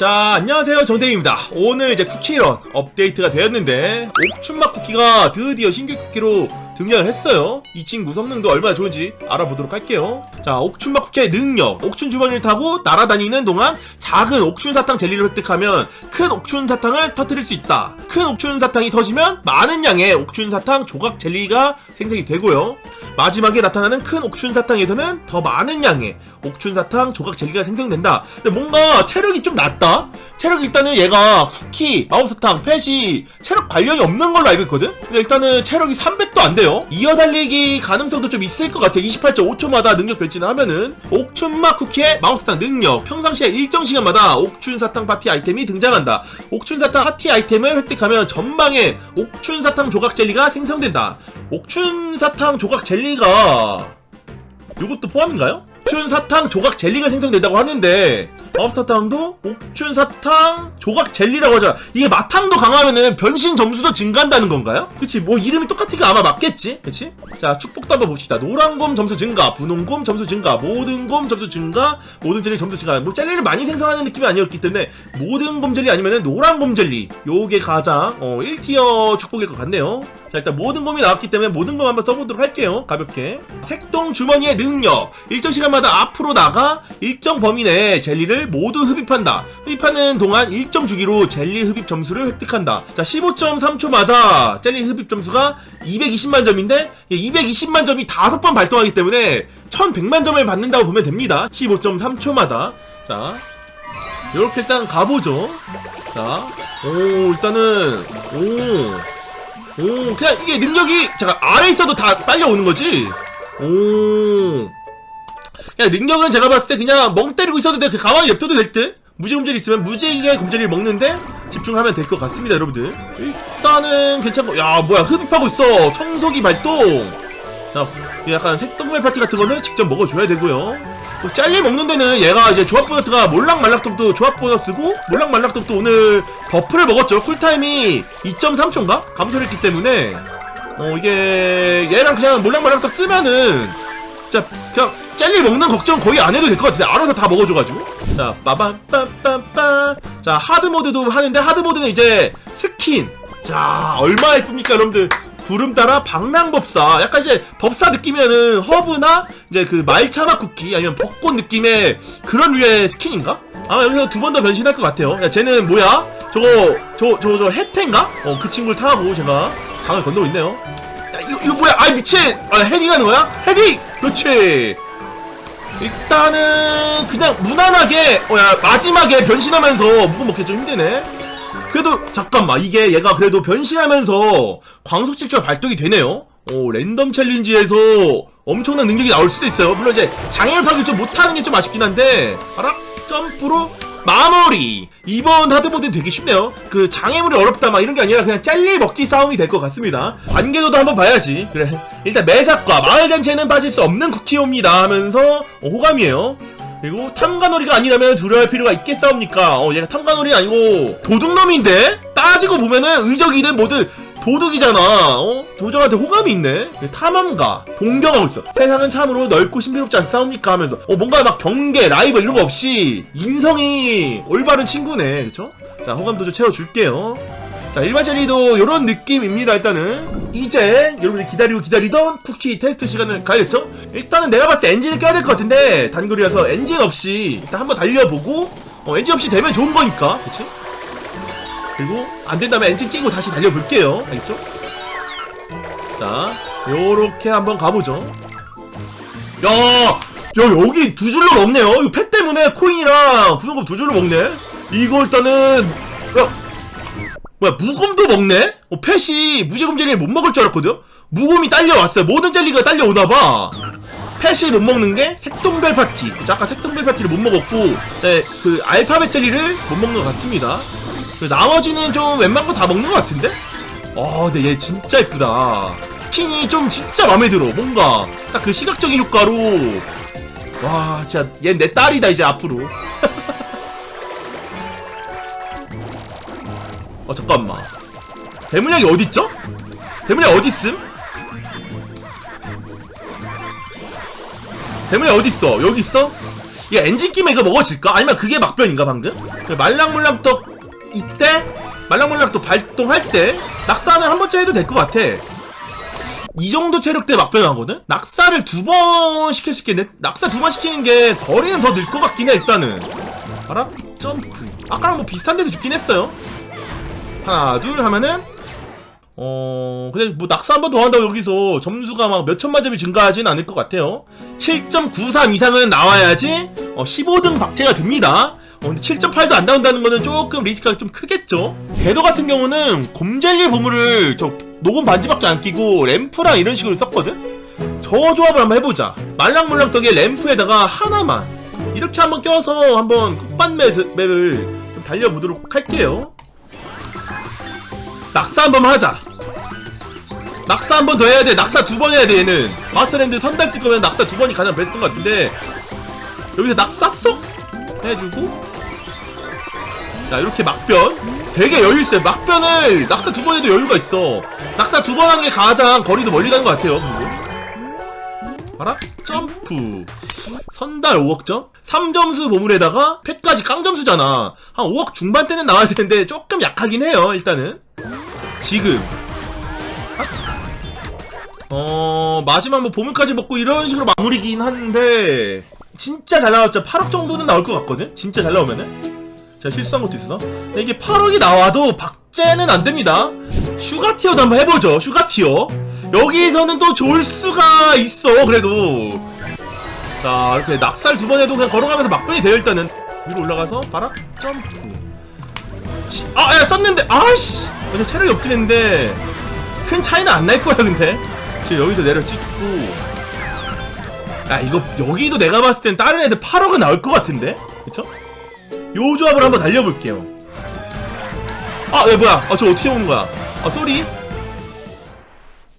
자 안녕하세요. 정대입니다. 오늘 이제 쿠키런 업데이트가 되었는데 옥춘맛 쿠키가 드디어 신규 쿠키로 등장을 했어요 이 친구 성능도 얼마나 좋은지 알아보도록 할게요 자 옥춘맛 쿠키의 능력 옥춘 주머니를 타고 날아다니는 동안 작은 옥춘 사탕 젤리를 획득하면 큰 옥춘 사탕을 터뜨릴 수 있다 큰 옥춘 사탕이 터지면 많은 양의 옥춘 사탕 조각 젤리가 생성이 되고요 마지막에 나타나는 큰 옥춘 사탕에서는 더 많은 양의 옥춘 사탕 조각 젤리가 생성된다. 근데 뭔가 체력이 좀 낮다? 체력 일단은 얘가 쿠키, 마법사탕, 펫이 체력 관련이 없는 걸로 알고 있거든? 근데 일단은 체력이 300도 안 돼요. 이어 달리기 가능성도 좀 있을 것 같아. 28.5초마다 능력 별진을 하면은. 옥춘맛 쿠키의 마법사탕 능력. 평상시에 일정 시간마다 옥춘 사탕 파티 아이템이 등장한다. 옥춘 사탕 파티 아이템을 획득하면 전방에 옥춘 사탕 조각 젤리가 생성된다. 옥춘 사탕 조각 젤리가 이것도 포함인가요? 옥춘 사탕 조각 젤리가 생성된다고 하는데 마법사탕도 옥춘 사탕 조각 젤리라고 하잖아. 이게 마탕도 강하면은 변신 점수도 증가한다는 건가요? 그치 뭐 이름이 똑같으니까 아마 맞겠지? 그치? 자 축복도 한번 봅시다. 노란곰 점수 증가 분홍곰 점수 증가 모든 곰 점수 증가 모든 젤리 점수 증가. 뭐 젤리를 많이 생성하는 느낌이 아니었기 때문에 모든 곰 젤리 아니면은 노란 곰 젤리. 요게 가장 어 1티어 축복일 것 같네요 자 일단 모든 곰이 나왔기 때문에 모든 곰 한번 써보도록 할게요. 가볍게. 색동 주머니의 능력. 일정 시간마다 앞으로 나가 일정 범위 내에 젤리를 모두 흡입한다. 흡입하는 동안 일정 주기로 젤리 흡입 점수를 획득한다. 자 15.3초마다 젤리 흡입 점수가 220만 점인데 220만 점이 5번 발동하기 때문에 1100만 점을 받는다고 보면 됩니다. 15.3초마다. 자 이렇게 일단 가보죠. 자 오 일단은 오 오, 그냥 이게 능력이 잠깐 아래 있어도 다 빨려 오는 거지. 오. 그냥 능력은 제가 봤을 때 그냥 멍 때리고 있어도 돼. 그 가만히 냅둬도 될 듯. 무지 곰젤이 있으면 무지개 곰젤이를 먹는데 집중하면 될 것 같습니다, 여러분들. 일단은 괜찮고, 야 뭐야 흡입하고 있어. 청소기 발동. 자, 약간 색동물 파티 같은 거는 직접 먹어줘야 되고요. 또 젤리 먹는 데는 얘가 이제 조합 보너스가 몰락말락독도 조합 보너스고 몰락말락독도 오늘 버프를 먹었죠. 쿨타임이 2.3초인가? 감소를 했기 때문에. 어 이게 얘랑 그냥 몰락말락독 쓰면은 진짜 그냥 젤리 먹는 걱정 거의 안 해도 될 것 같은데 알아서 다 먹어줘가지고. 자 빠밤빰빰빰. 자 하드모드도 하는데 하드모드는 이제 스킨. 자 얼마 예쁩니까 여러분들? 구름 따라 방랑법사. 약간 이제 법사 느낌이면은 허브나 이제 그 말차맛 쿠키 아니면 벚꽃 느낌의 그런 류의 스킨인가? 아마 여기서 두 번 더 변신할 것 같아요. 야 쟤는 뭐야? 저거 저저 저 혜태인가? 어 그 친구를 타고 제가 강을 건너고 있네요 야 이거, 이거 뭐야 아이 미친 아 헤딩하는 거야? 헤딩! 그렇지 일단은 그냥 무난하게 어야 마지막에 변신하면서 무거 먹기 좀 힘드네 그래도 잠깐만 이게 얘가 그래도 변신하면서 광속 질주가 발동이 되네요 오 랜덤 챌린지에서 엄청난 능력이 나올 수도 있어요 물론 이제 장애물 파괴 좀 못하는 게 좀 아쉽긴 한데 알아? 점프로 마무리. 이번 하드보드 되게 쉽네요. 그 장애물이 어렵다 막 이런 게 아니라 그냥 짤리 먹기 싸움이 될 것 같습니다. 안개도도 한번 봐야지. 그래. 일단 매작과 마을잔치에는 빠질 수 없는 쿠키옵니다 하면서 어, 호감이에요. 그리고 탐관오리가 아니라면 두려워할 필요가 있겠사옵니까? 어, 얘가 탐관오리 아니고 도둑놈인데? 따지고 보면은 의적이든 뭐든 도둑이잖아. 어? 도적한테 호감이 있네. 탐험가, 동경하고 있어. 세상은 참으로 넓고 신비롭지 않사옵니까? 하면서 어, 뭔가 막 경계, 라이벌 이런 거 없이 인성이 올바른 친구네. 그쵸? 자, 호감도 좀 채워줄게요. 자, 일반 젤리도 이런 느낌입니다, 일단은. 이제 여러분들이 기다리고 기다리던 쿠키 테스트 시간을 가야겠죠? 일단은 내가 봤을 때 엔진을 껴야 될 것 같은데, 단거리라서 엔진 없이 일단 한번 달려보고, 어, 엔진 없이 되면 좋은 거니까, 그치? 그리고 안 된다면 엔진 끼고 다시 달려볼게요. 알겠죠? 자, 요렇게 한번 가보죠. 야! 야, 여기 두 줄로 먹네요. 이거 펫 때문에 코인이랑 부속금 두 줄로 먹네? 이거 일단은, 야, 뭐야 무곰도 먹네? 어, 펫이 무지곰 젤리를 못 먹을 줄 알았거든? 무곰이 딸려왔어요 모든 젤리가 딸려오나봐 펫이 못 먹는 게 색동별 파티? 아까 색동별 파티를 못 먹었고 네, 그 알파벳 젤리를 못 먹는 것 같습니다 그 나머지는 좀 웬만한 거 다 먹는 것 같은데? 아 근데 얘 진짜 예쁘다 스킨이 좀 진짜 마음에 들어 뭔가 딱 그 시각적인 효과로 와 진짜 얘 내 딸이다 이제 앞으로 어 잠깐만 대문양이 어딨죠? 대문양 어딨음? 대문양 어딨어? 여기 있어? 이거 엔진 끼면 이거 먹어질까? 아니면 그게 막변인가 방금? 말랑물랑떡 이때 말랑물랑떡 발동할 때 낙사는 한 번째 해도 될 것 같아 이 정도 체력대 막변하거든? 낙사를 두 번 시킬 수 있겠네? 낙사 두 번 시키는 게 거리는 더 늘 것 같긴 해 일단은 알아? 점프 아까랑 뭐 비슷한 데서 죽긴 했어요 하나 둘 하면은 어 근데 뭐 낙사 한 번 더 한다고 여기서 점수가 막 몇 천만 점이 증가하진 않을 것 같아요 7.93 이상은 나와야지 어, 15등 박제가 됩니다 어, 근데 7.8도 안 나온다는 거는 조금 리스크가 좀 크겠죠? 궤도 같은 경우는 곰젤리 보물을 저 녹음 반지밖에 안 끼고 램프랑 이런 식으로 썼거든? 저 조합을 한번 해보자. 말랑물랑떡에 램프에다가 하나만 이렇게 한번 껴서 한번 컵반 맵- 맵을 좀 달려보도록 할게요. 낙사 한번 하자. 낙사 한 번 더 해야 돼. 낙사 두 번 해야 돼 얘는. 마스랜드 선달 쓸 거면 낙사 두 번이 가장 베스트인 것 같은데. 여기서 낙사 쏙 해주고 자 이렇게 막변? 되게 여유있어요. 막변을 낙사 두 번 해도 여유가 있어. 낙사 두 번 하는 게 가장 거리도 멀리 가는 것 같아요 그리고. 봐라. 점프. 선달 5억점? 3점수 보물에다가 펫까지 깡점수잖아. 한 5억 중반대는 나와야 되는데 조금 약하긴 해요 일단은. 지금. 어 마지막 뭐 보물까지 먹고 이런 식으로 마무리긴 한데 진짜 잘 나왔죠. 8억 정도는 나올 것 같거든? 진짜 잘 나오면은 제가 실수한 것도 있어서 이게 8억이 나와도 박제는 안 됩니다 슈가 티어도 한번 해보죠 슈가 티어 여기서는 또 좋을 수가 있어 그래도 자 이렇게 낙살 두 번 해도 그냥 걸어가면서 막변이 돼요 일단은 위로 올라가서 바람 점프 치- 아, 야, 썼는데, 아씨! 근데 체력이 없긴 했는데, 큰 차이는 안 날 거야, 근데. 지금 여기서 내려 찍고. 야, 이거, 여기도 내가 봤을 땐 다른 애들 8억은 나올 것 같은데? 그쵸? 요 조합을 한번 달려볼게요. 아, 야, 뭐야. 아, 저 어떻게 먹는 거야? 아, 쏘리?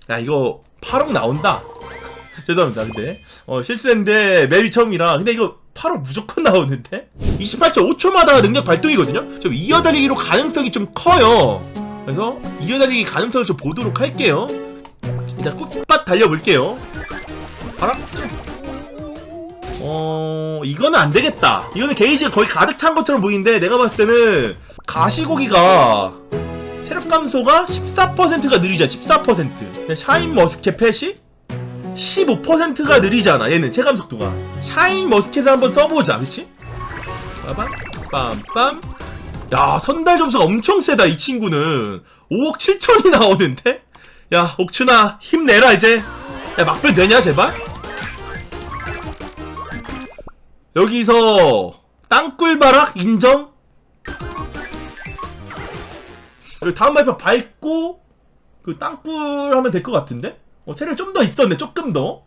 야, 이거 8억 나온다. 죄송합니다, 근데. 어, 실수했는데, 맵이 처음이라. 근데 이거 8억 무조건 나오는데? 28.5초마다 능력 발동이거든요? 좀 이어달리기로 가능성이 좀 커요. 그래서 이어달리기 가능성을 좀 보도록 할게요. 일단 꽃밭 달려볼게요. 바람 좀. 어, 이거는 안 되겠다. 이거는 게이지가 거의 가득 찬 것처럼 보이는데, 내가 봤을 때는 가시고기가 체력 감소가 14%가 느리잖아, 14%. 근데 샤인 머스켓 펫이 15%가 느리잖아 얘는 체감 속도가 샤인 머스켓을 한번 써보자 그치? 빠밤 빰빰 야 선달 점수가 엄청 세다 이 친구는 5억 7천이 나오는데? 야 옥춘아 힘내라 이제 야 막변 되냐 제발? 여기서 땅굴바락 인정? 그리고 다음 발표 밟고 그 땅굴 하면 될 것 같은데? 어, 체력 좀더 있었네, 조금 더.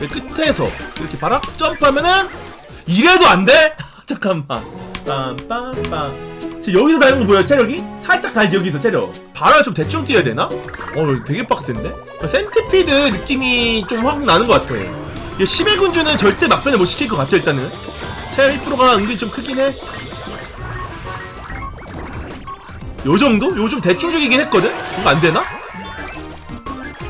네, 끝에서 이렇게 바람 점프하면은 이래도 안 돼? 잠깐만. 빰빰빰. 지금 여기서 달는 거 보여, 체력이? 살짝 달지, 여기서 체력. 바람 좀 대충 뛰어야 되나? 어, 되게 빡센데? 센티피드 느낌이 좀 확 나는 것 같아. 이 심해 군주는 절대 막변을 못 시킬 것 같아, 일단은. 체력 1%가 은근히 좀 크긴 해. 요 정도? 요좀 대충 죽이긴 했거든? 이거 안 되나?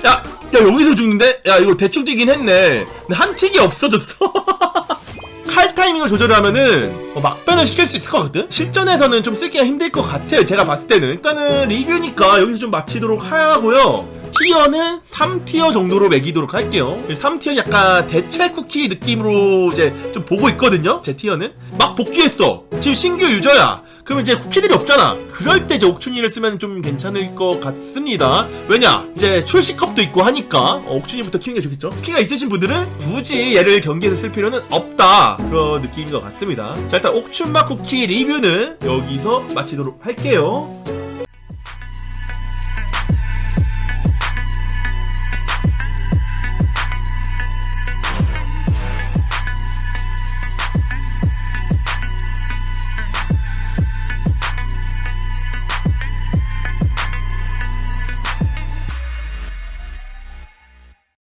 야, 야 여기서 죽는데? 야 이거 대충 뛰긴 했네. 근데 한 틱이 없어졌어. 칼 타이밍을 조절 하면은 어, 막변을 시킬 수 있을 것 같거든? 실전에서는 좀 쓰기가 힘들 것 같아요. 제가 봤을 때는. 일단은 리뷰니까 여기서 좀 마치도록 하고요. 티어는 3티어 정도로 매기도록 할게요. 3티어 약간 대체 쿠키 느낌으로 이제 좀 보고 있거든요. 제 티어는. 막 복귀했어. 지금 신규 유저야. 그러면 이제 쿠키들이 없잖아. 그럴 때 이제 옥춘이를 쓰면 좀 괜찮을 것 같습니다. 왜냐? 이제 출시컵도 있고 하니까 어, 옥춘이부터 키우는 게 좋겠죠? 쿠키가 있으신 분들은 굳이 얘를 경기에서 쓸 필요는 없다. 그런 느낌인 것 같습니다. 자, 일단 옥춘맛 쿠키 리뷰는 여기서 마치도록 할게요.